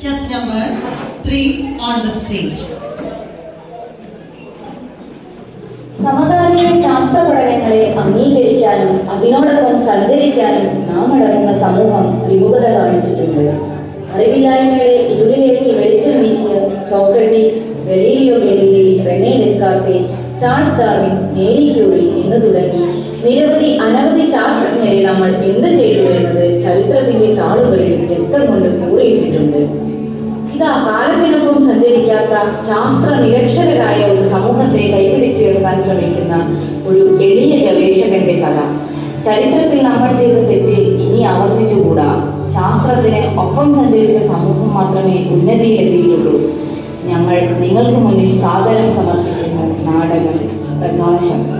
Chess number 3 on the stage. സമകാലിക ശാസ്ത്ര പഠനങ്ങളെ അംഗീകരിക്കാനും അതിനോടൊപ്പം സഞ്ചരിക്കാനും നാം അടങ്ങുന്ന സമൂഹം വിമുഖത കാണിച്ചിട്ടുണ്ട്. അറിവില്ലായ്മയുടെ ഇരുളിലേക്ക് വെളിച്ചം വീശിയ Socrates Galileo Galilei Rene Descartes Charles Darwin Marie Curie എന്ന് തുടങ്ങി. നിരവധി അനവധി ശാസ്ത്രജ്ഞരെ നമ്മൾ എന്ത് ചെയ്തു എന്നത് ചരിത്രത്തിന്റെ താളുകളിൽ രക്തം കൊണ്ട് കൂറിയിട്ടിട്ടുണ്ട്. ഇതാ കാലത്തിനൊപ്പം സഞ്ചരിക്കാത്ത ശാസ്ത്ര നിരക്ഷരരായ ഒരു സമൂഹത്തെ കൈപിടിച്ചുയർത്താൻ ശ്രമിക്കുന്ന ഒരു എളിയ ഗവേഷകന്റെ കഥ. ചരിത്രത്തിൽ നമ്മൾ ചെയ്ത തെറ്റ് ഇനി ആവർത്തിച്ചുകൂടാ. ശാസ്ത്രത്തിന് ഒപ്പം സഞ്ചരിച്ച സമൂഹം മാത്രമേ ഉന്നതിയിലെത്തിയിട്ടുള്ളൂ. ഞങ്ങൾ നിങ്ങൾക്ക് മുന്നിൽ സാദരം സമർപ്പിക്കുന്ന. നാടകം പ്രകാശം.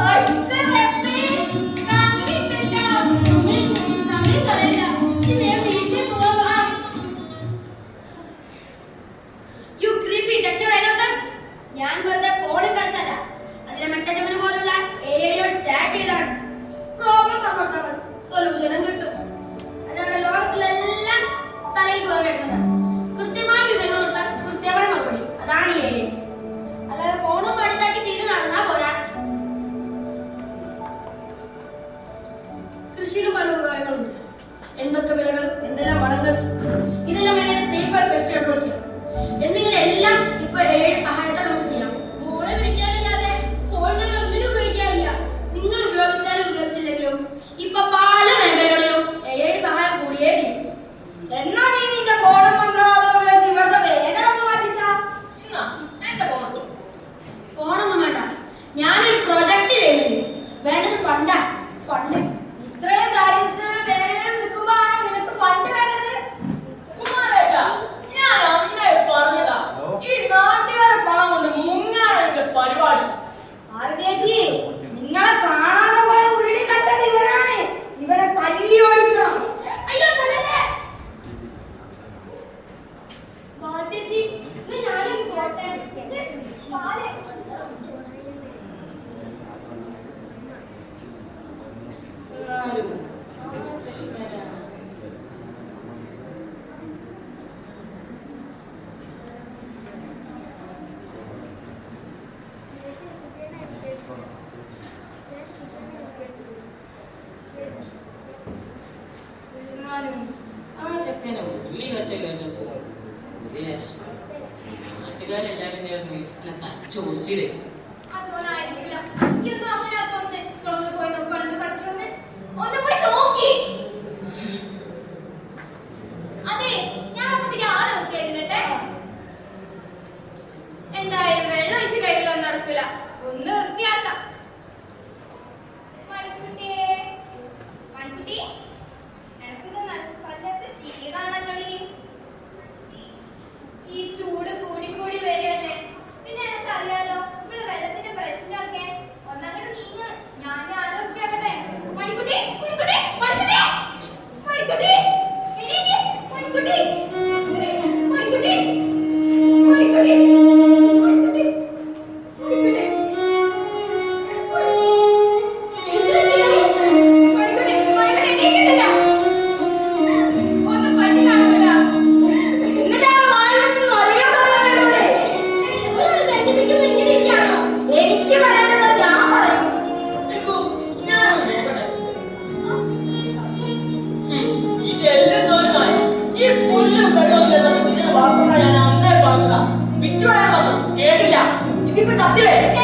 Artık 이쁜 답들!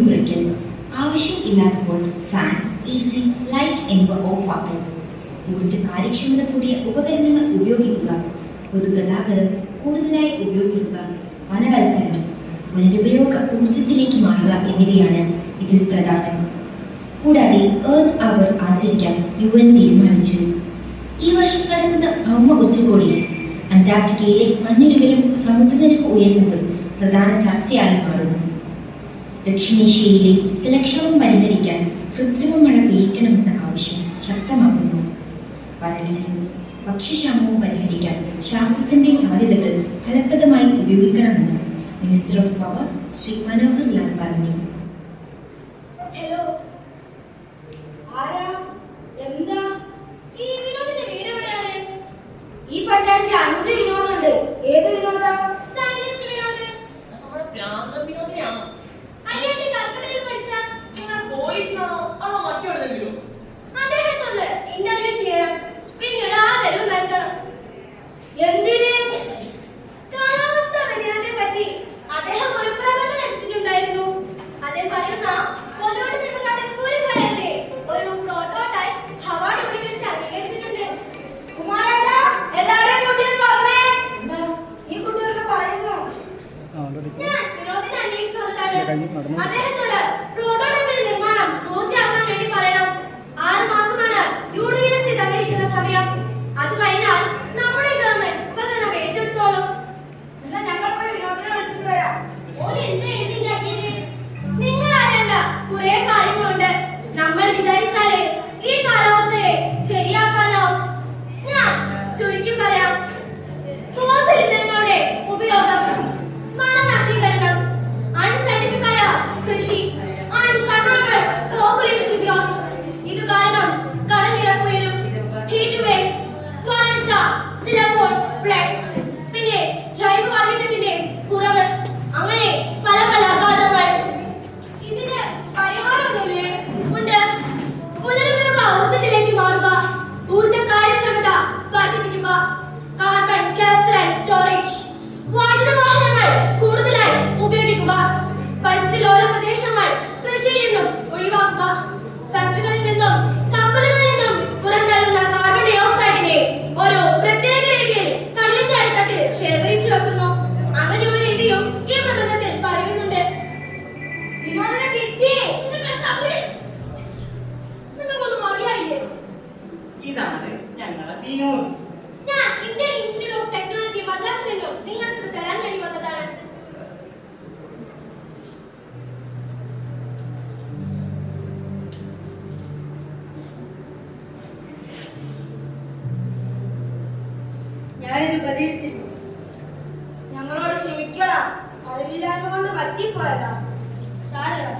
മുൻകുറിക്കൽ ആവശ്യം ഇല്ലാത്തപ്പോൾ ഫാൻ എ സി ലൈറ്റ് എന്നിവ ഓഫ് ഓഫാക്കൽ ഊർജ കാര്യക്ഷമത കൂടിയ ഉപകരണങ്ങൾ ഉപയോഗിക്കുക. പൊതുഗതാഗതം കൂടുതലായി ഉപയോഗിക്കുക. വനവൽക്കരണം പുനരുപയോഗ ഊർജത്തിലേക്ക് മാറുക എന്നിവയാണ് ഇതിൽ പ്രധാനം. കൂടാതെ ഏർത്ത് അവർ ആചരിക്കാൻ യു എൻ തീരുമാനിച്ചു. ഈ വർഷം നടക്കുന്ന ഭൗമ ഉച്ചകോടിയിൽ അന്റാർട്ടിക്കയിലെ മഞ്ഞുരുകലും സമുദ്രനിരപ്പ് ഉയരുന്നതും പ്രധാന ചർച്ചയായി മാറും ദക്ഷിണേഷ്യയിലെ ജലക്ഷോഭം പരിഹരിക്കാൻ കൃത്രിമ മഴ പെയ്യിക്കണമെന്ന ആവശ്യം ശക്തമാക്കുന്നു. വരൾച്ചയും ഭക്ഷ്യക്ഷാമവും പരിഹരിക്കാൻ ശാസ്ത്രത്തിന്റെ സാധ്യതകൾ ഫലപ്രദമായി ഉപയോഗിക്കണമെന്ന് minister of power Shri Manohar Lal പറഞ്ഞു. ഹലോ ഞാനിത് ഉപദേശിച്ചിരുന്നു ഞങ്ങളോട് ക്ഷമിക്കടാ. അറിവില്ലായ്മ കൊണ്ട് പറ്റിപ്പോയതാ. സാരടാ